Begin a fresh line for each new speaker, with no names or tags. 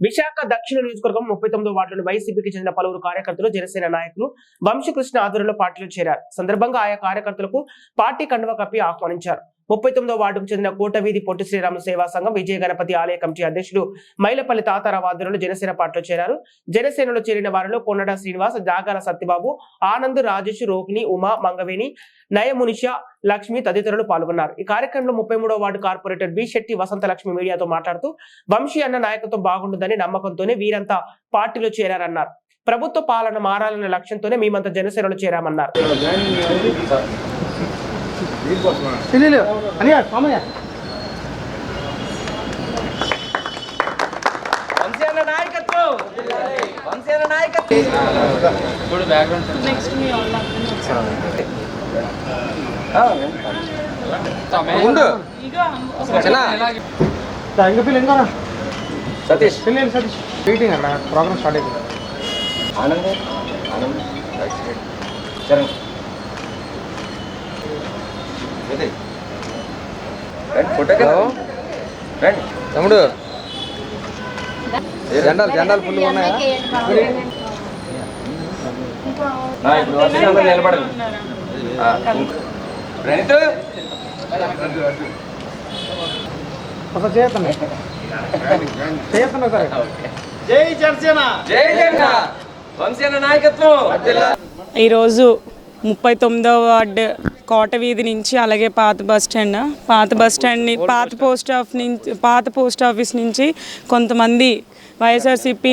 విశాఖ దక్షిణ నియోజకవర్గం ముప్పై తొమ్మిదో వార్డులోని వైసీపీకి చెందిన పలువురు కార్యకర్తలు జనసేన నాయకులు వంశీకృష్ణ ఆధ్వర్యంలో పార్టీలో చేరారు. సందర్భంగా ఆయా కార్యకర్తలకు పార్టీ కండువ కప్పి ఆహ్వానించారు. ముప్పై తొమ్మిదో వార్డుకు చెందిన కోటవీధి పొట్టి శ్రీరామ సేవా సంఘం విజయ గణపతి ఆలయ కమిటీ అధ్యక్షులు మైలపల్లి తాతారావు ఆధ్వర్యంలో జనసేన పార్టీలో చేరారు. జనసేనలో చేరిన వారిలో కొండడ శ్రీనివాస్ జాగాల సత్యబాబు ఆనంద్ రాజేష్ రోహిణి ఉమా మంగవేణి నయమునిష లక్ష్మి తదితరులు పాల్గొన్నారు. ఈ కార్యక్రమంలో ముప్పై మూడో ward corporator B Shetty Vasantha Lakshmi మీడియాతో మాట్లాడుతూ వంశీ అన్న నాయకత్వం బాగుంటుందని నమ్మకంతోనే వీరంతా పార్టీలో చేరారన్నారు. ప్రభుత్వ పాలన మారాలన్న లక్ష్యంతోనే మేమంతా జనసేనలో చేరామన్నారు.
లేదు అనియా మామయ్య
వంశీయన నాయకత్వం. వంశీయన నాయకత్వం.
ఉండు చిన్న. ఇంక పిల్ల ఇంకా
సతీష్.
పిల్లలు సతీష్. మీటింగ్ అన్న ప్రోగ్రామ్ స్టార్ట్ అయిపోయింది.
ఆనంద్ ఆనంద్. చరణ్.
తమ్ముడు. జెండాలు జెండాలు ఫుల్ ఉన్నాయా?
ప్రణీత్.
ఒకసారి
జై నాయకత్వం.
ఈరోజు ముప్పై తొమ్మిదవ వార్డు కోట వీధి నుంచి అలాగే పాత బస్ స్టాండ్ పాత బస్ స్టాండ్ ని- పాత పోస్ట్ ఆఫీస్ నుంచి పాత పోస్ట్ ఆఫీస్ నుంచి కొంతమంది వైఎస్ఆర్సీపీ